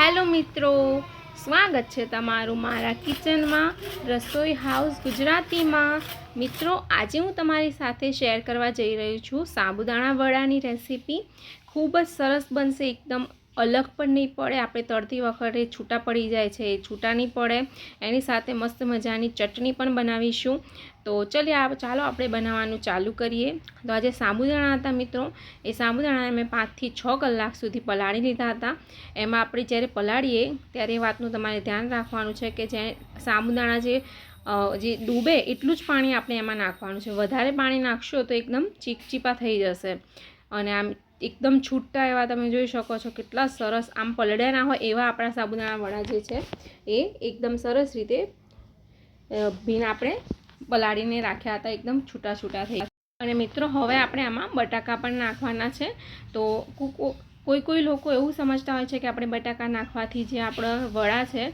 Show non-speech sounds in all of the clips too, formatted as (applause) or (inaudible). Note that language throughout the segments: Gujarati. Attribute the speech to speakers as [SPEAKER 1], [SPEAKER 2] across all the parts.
[SPEAKER 1] હેલો મિત્રો, સ્વાગત છે તમારું મારા કિચનમાં રસોઈ હાઉસ ગુજરાતીમાં. મિત્રો, આજે હું તમારી સાથે શેર કરવા જઈ રહી છું સાબુદાણા વડાની રેસીપી. ખૂબ જ સરસ બનશે, એકદમ અલગ પણ નહીં પડે. આપણે તળતી વખતે છૂટા પડી જાય છે છૂટા નહીં પડે. એની સાથે મસ્ત મજાની ચટણી પણ બનાવીશું. તો ચલીએ ચાલો આપણે બનાવવાનું ચાલુ કરીએ. તો આજે સાબુદાણા હતા મિત્રો. એ સાબુદાણાને મેં પાંચથી છ કલાક સુધી પલાળી લીધા હતા. એમાં આપણે જ્યારે પલાળીએ ત્યારે એ વાતનું તમારે ધ્યાન રાખવાનું છે કે જે સાબુદાણા જે જે ડૂબે એટલું જ પાણી આપણે એમાં નાખવાનું છે. વધારે પાણી નાખશો તો એકદમ ચીપચીપા થઈ જશે. અને આમ એકદમ છૂટા એવા તમે જોઈ શકો છો કેટલા સરસ, આમ પલળ્યા ના હોય એવા આપણા સાબુદાણા વડા જે છે, એ એકદમ સરસ રીતે ભીન આપણે પલાળીને રાખ્યા હતા, એકદમ છૂટા છૂટા થઈ અને મિત્રો, હવે આપણે આમાં બટાકા પણ નાખવાના છે. તો કોઈ કોઈ લોકો એવું સમજતા હોય છે કે આપણે બટાકા નાખવાથી જે આપણા વડા છે,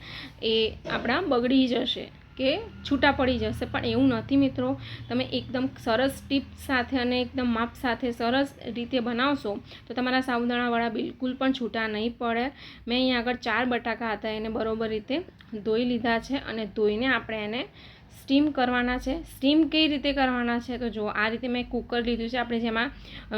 [SPEAKER 1] એ આપણા બગડી જશે. કે છૂટા પડી જશે. પણ એવું નથી મિત્રો. તમે એકદમ સરસ ટીપ સાથે અને એકદમ માપ સાથે સરસ રીતે બનાવશો, તો તમારા સાબુદાણાવાળા બિલકુલ પણ છૂટા નહીં પડે. મેં અહીંયા આગળ ચાર બટાકા હતા, એને બરોબર રીતે ધોઈ લીધા છે અને ધોઈને આપણે એને સ્ટીમ કરવાના છે. સ્ટીમ કઈ રીતે કરવાના છે? તો જો, આ રીતે મેં કુકર લીધું છે. આપણે જેમાં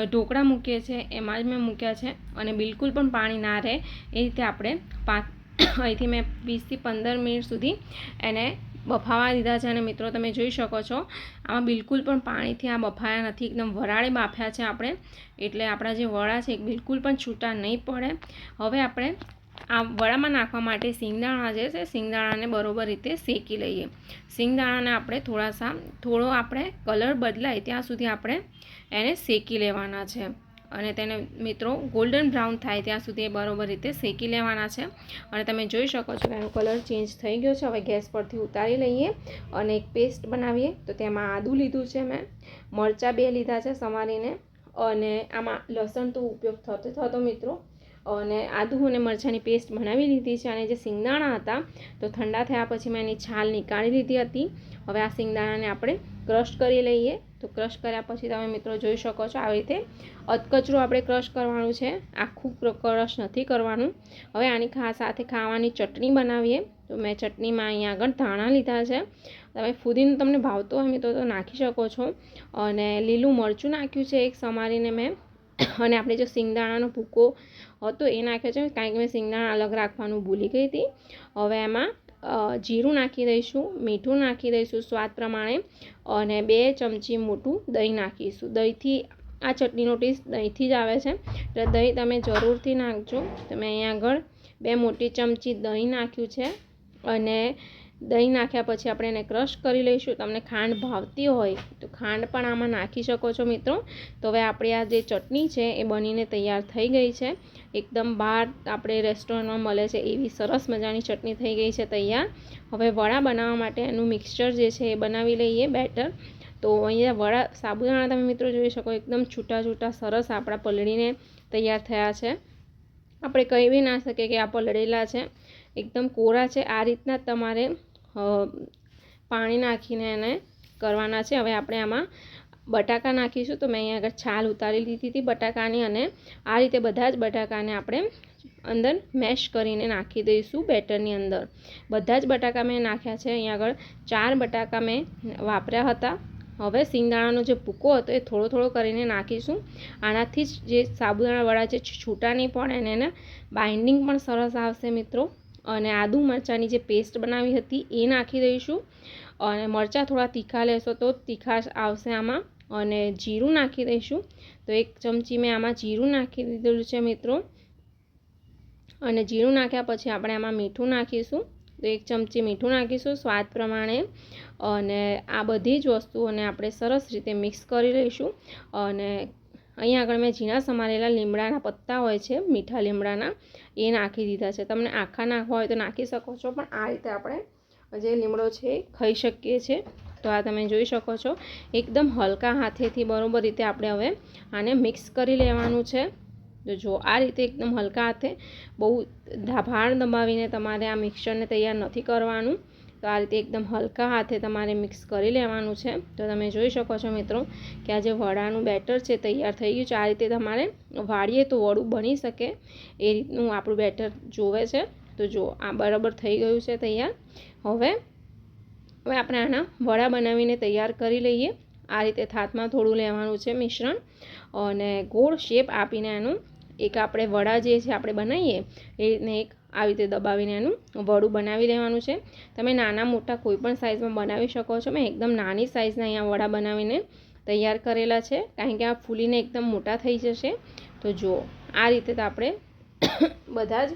[SPEAKER 1] ઢોકળા મૂકીએ છીએ, એમાં જ મેં મૂક્યા છે અને બિલકુલ પણ પાણી ના રહે. એ રીતે આપણે પાંચ (coughs) અહીંથી મેં વીસથી પંદર મિનિટ સુધી એને બફાવા દીધા છે અને મિત્રો તમે જોઈ શકો છો, આમાં બિલકુલ પણ પાણીથી આ બફાયા નથી, એકદમ વરાળે બાફ્યા છે આપણે, એટલે આપણા જે વડા છે એ બિલકુલ પણ છૂટા નહીં પડે. હવે આપણે આ વડામાં નાખવા માટે સિંગદાણા જે છે સિંગદાણાને બરોબર રીતે શેકી લઈએ. સિંગદાણાને આપણે થોડાસા, થોડો આપણે કલર બદલાય ત્યાં સુધી આપણે એને શેકી લેવાના છે. અને તેને મિત્રો ગોલ્ડન બ્રાઉન થાય ત્યાં સુધી એ બરોબર રીતે શેકી લેવાના છે. અને તમે જોઈ શકો છો એનો કલર ચેન્જ થઈ ગયો છે. હવે ગેસ પરથી ઉતારી લઈએ અને એક પેસ્ટ બનાવીએ. તો તેમાં આદું લીધું છે મેં, મરચાં બે લીધા છે સમારીને. અને આમાં લસણ તો ઉપયોગ થતો થતો મિત્રો. અને આદુ અને મરચાંની પેસ્ટ બનાવી લીધી છે અને જે સિંગદાણા હતા, તો ઠંડા થયા પછી મેં એની છાલ નીકાળી લીધી હતી. હવે આ સિંગદાણાને આપણે ક્રશ કરી લઈએ. તો ક્રશ કર્યા પછી તમે મિત્રો જોઈ શકો છો આવી રીતે અધકચરું આપણે ક્રશ કરવાનું છે. આખું ક્રશ નથી કરવાનું. હવે આની ખા, સાથે ખાવાની ચટણી બનાવીએ. તો મેં ચટણીમાં અહીંયા આગળ ધાણા લીધા છે. તમે ફુદીનો તમને ભાવતો હોય મિત્રો તો નાખી શકો છો. અને લીલું મરચું નાખ્યું છે એક સમારીને મેં. અને આપણે જો સિંગદાણાનો ભૂકો હતો એ નાખ્યો છે, કારણ કે મેં સિંગદાણા અલગ રાખવાનું ભૂલી ગઈ હતી. હવે એમાં જીરું નાખી દઈશું, મીઠું નાખી દઈશું સ્વાદ પ્રમાણે, અને બે ચમચી મોટું દહીં નાખીશું. દહીંથી, આ ચટણીનો ટેસ્ટ દહીંથી જ આવે છે. એટલે દહીં તમે જરૂરથી નાખજો. તો મેં અહીંયા આગળ બે મોટી ચમચી દહીં નાખ્યું છે, અને દહીં નાખ્યા પછી આપણે એને ક્રશ કરી લઈશું. તમને ખાંડ ભાવતી હોય તો ખાંડ પણ આમાં નાખી શકો છો મિત્રો. તો હવે આપણી આ જે ચટણી છે એ બનીને તૈયાર થઈ ગઈ છે. એકદમ બહાર આપણે રેસ્ટોરન્ટમાં મળે છે એવી સરસ મજાની ચટણી થઈ ગઈ છે તૈયાર. હવે વડા બનાવવા માટે એનું મિક્સચર જે છે એ બનાવી લઈએ બેટર. તો અહીંયા વડા સાબુદાણા તમે મિત્રો જોઈ શકો એકદમ છૂટા છૂટા સરસ આપણા પલળીને તૈયાર થયા છે. આપણે કહી બી ના શકીએ કે આ પલળેલા છે. એકદમ કોરા છે. આ રીતના તમારે પાણી નાખીને એને કરવાના છે. હવે આપણે આમાં બટાકા નાખીશું. તો મેં અહીંયા આગળ છાલ ઉતારી લીધી હતી બટાકાની અને આ રીતે બધા જ બટાકાને આપણે અંદર મેશ કરીને નાખી દઈશું બેટરની અંદર. બધા જ બટાકા મેં નાખ્યા છે. અહીંયા આગળ ચાર બટાકા મેં વાપર્યા હતા. હવે સિંગદાણાનો જે ભૂકો હતો એ થોડો થોડો કરીને નાખીશું. આનાથી જ જે સાબુદાણા વડા છે છૂટા નહીં પણ એને બાઇન્ડિંગ પણ સરસ આવશે મિત્રો. અને આદુ મરચાંની જે પેસ્ટ બનાવી હતી એ નાખી દઈશું. અને મરચાં થોડા તીખા લેશો તો તીખાશ આવશે આમાં. અને જીરું નાખી દઈશું. તો એક ચમચી મેં આમાં જીરું નાખી દીધેલું છે મિત્રો. અને જીરું નાખ્યા પછી આપણે આમાં મીઠું નાખીશું. તો એક ચમચી મીઠું નાખીશું સ્વાદ પ્રમાણે. અને આ બધી જ વસ્તુઓને આપણે સરસ રીતે મિક્સ કરી લઈશું. અને અહીંયા આગળ મેં ઝીણા સમારેલા લીમડાના પત્તા હોય છે, મીઠા લીમડાના, એ નાખી દીધા છે. તમને આખા નાખવા હોય તો નાખી શકો છો, પણ આ રીતે આપણે જે લીમડો છે ખાઈ શકીએ છીએ. તો આ તમે જોઈ શકો છો, એકદમ હલકા હાથેથી બરોબર રીતે આપણે હવે આને મિક્સ કરી લેવાનું છે. તો જો આ રીતે એકદમ હલકા હાથે બહુ ભાર દબાવીને તમારે આ મિક્સરને તૈયાર નથી કરવાનું. તો આ રીતે એકદમ હલકા હાથે તમારે મિક્સ કરી લેવાનું છે. તો તમે જોઈ શકો છો મિત્રો કે આ જે વડાનું બેટર છે તૈયાર થઈ ગયું છે, આ રીતે તમારે વાળીએ તો વડું બની શકે. એ રીતનું આપણું બેટર જોવે છે. તો જો આ બરાબર થઈ ગયું છે તૈયાર. હવે હવે આપણે આના વડા બનાવીને તૈયાર કરી લઈએ. આ રીતે થાતમાં થોડું લેવાનું છે મિશ્રણ અને ગોળ શેપ આપીને એનું એક આપણે વડા જે છે આપણે બનાવીએ, એ રીતને એક આવી રીતે દબાવીને એનું વડું બનાવી લેવાનું છે. તમે નાના મોટા કોઈ પણ સાઇઝમાં બનાવી શકો છો. મેં એકદમ નાની સાઇઝના અહીંયા વડા બનાવીને તૈયાર કરેલા છે. કારણ કે આ ફૂલીને એકદમ મોટા થઈ જશે. તો જુઓ, આ રીતે તો આપણે (coughs) બધા જ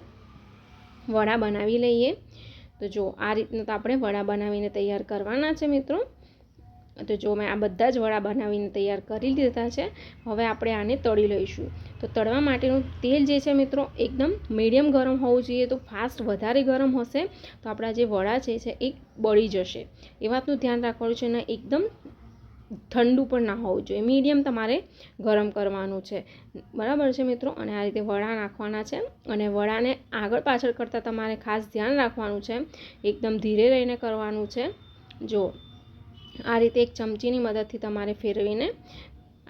[SPEAKER 1] વડા બનાવી લઈએ. તો જો આ રીતના તો આપણે વડા બનાવીને તૈયાર કરવાના છે મિત્રો. તો જો મેં આ બધા જ વડા બનાવીને તૈયાર કરી લીધા છે, હવે આપણે આને તળી લઈશું. તો તળવા માટેનું તેલ જે છે મિત્રો, એકદમ મીડિયમ ગરમ હોવું જોઈએ, તો ફાસ્ટ વધારે ગરમ હશે, તો આપણા જે વડા છે છે એ બળી જશે. એ વાતનું ધ્યાન રાખવાનું છે ને એકદમ ઠંડુ પણ ના હોવું જોઈએ. મીડિયમ તમારે ગરમ કરવાનું છે. બરાબર છે મિત્રો? અને આ રીતે વડા નાખવાના છે. અને વડાને આગળ પાછળ કરતાં તમારે ખાસ ધ્યાન રાખવાનું છે. એકદમ ધીરે રહીને કરવાનું છે. જો આ રીતે એક ચમચીની મદદથી તમારે ફેરવીને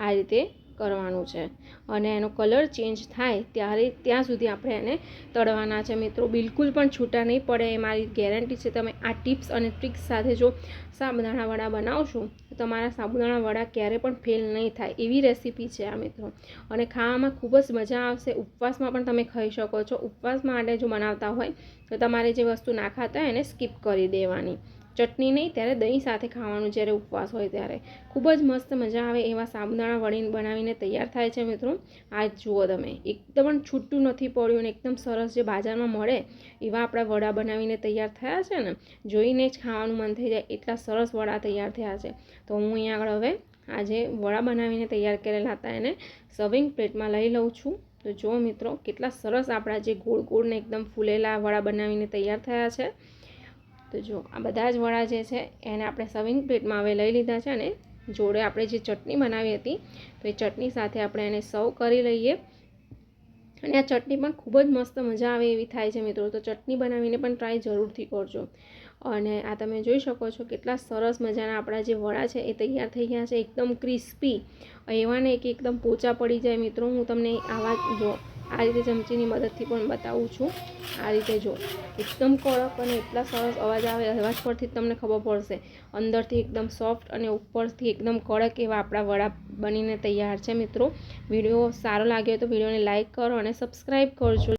[SPEAKER 1] આ રીતે કરવાનું છે. અને એનો કલર ચેન્જ થાય ત્યારે ત્યાં સુધી આપણે એને તળવાના છે. મિત્રો, બિલકુલ પણ છૂટા નહીં પડે. એ મારી ગેરંટી છે. તમે આ ટિપ્સ અને ટ્રિક્સ સાથે જો સાબુદાણા વડા બનાવશો, તો તમારા સાબુદાણા વડા ક્યારે પણ ફેલ નહીં થાય. એવી રેસીપી છે આ, મિત્રો. અને ખાવામાં ખૂબ જ મજા આવશે. ઉપવાસમાં પણ તમે ખાઈ શકો છો. ઉપવાસ માટે જો બનાવતા હોય, તો તમારે જે વસ્તુ ના ખાતા હોય એને સ્કીપ કરી દેવાની. ચટણી નહીં, ત્યારે દહીં સાથે ખાવાનું જ્યારે ઉપવાસ હોય ત્યારે. ખૂબ જ મસ્ત મજા આવે એવા સાબુદાણા વડી બનાવીને તૈયાર થાય છે મિત્રો. આ જુઓ તમે, એકદમ છૂટું નથી પડ્યું ને એકદમ સરસ જે બાજારમાં મળે એવા આપણા વડા બનાવીને તૈયાર થયા છે ને, જોઈને જ ખાવાનું મન થઈ જાય એટલા સરસ વડા તૈયાર થયા છે. તો હું અહીંયા આગળ હવે આજે વડા બનાવીને તૈયાર કરેલા હતા એને સર્વિંગ પ્લેટમાં લઈ લઉં છું. તો જુઓ મિત્રો, કેટલા સરસ આપણા જે ગોળ ગોળને એકદમ ફૂલેલા વડા બનાવીને તૈયાર થયા છે. તો જો, આ બધા જ વડા જે છે, એને આપણે સર્વિંગ પ્લેટમાં હવે લઈ લીધા છે અને જોડે આપણે જે ચટણી બનાવી હતી, તો એ ચટણી સાથે આપણે એને સર્વ કરી લઈએ. અને આ ચટણી પણ ખૂબ જ મસ્ત મજા આવે એવી થાય છે મિત્રો, તો ચટણી બનાવીને પણ ટ્રાય જરૂરથી કરજો. અને આ તમે જોઈ શકો છો કેટલા સરસ મજાના આપણા જે વડા છે, એ તૈયાર થઈ ગયા છે, એકદમ ક્રિસ્પી એવા ને કે એકદમ પોચા પડી જાય મિત્રો, હું તમને આવા જો આ રીતે ચમચીની મદદથી પણ બતાવું છું. આ રીતે જો, એકદમ કડક અને એટલા સરસ અવાજ આવે, અવાજ પરથી તમને ખબર પડશે. અંદરથી એકદમ સોફ્ટ અને ઉપરથી એકદમ કડક એવા આપણા વડા બનીને તૈયાર છે મિત્રો. વીડિયો સારો લાગ્યો તો વિડીયોને લાઇક કરો અને સબસ્ક્રાઈબ કરજો.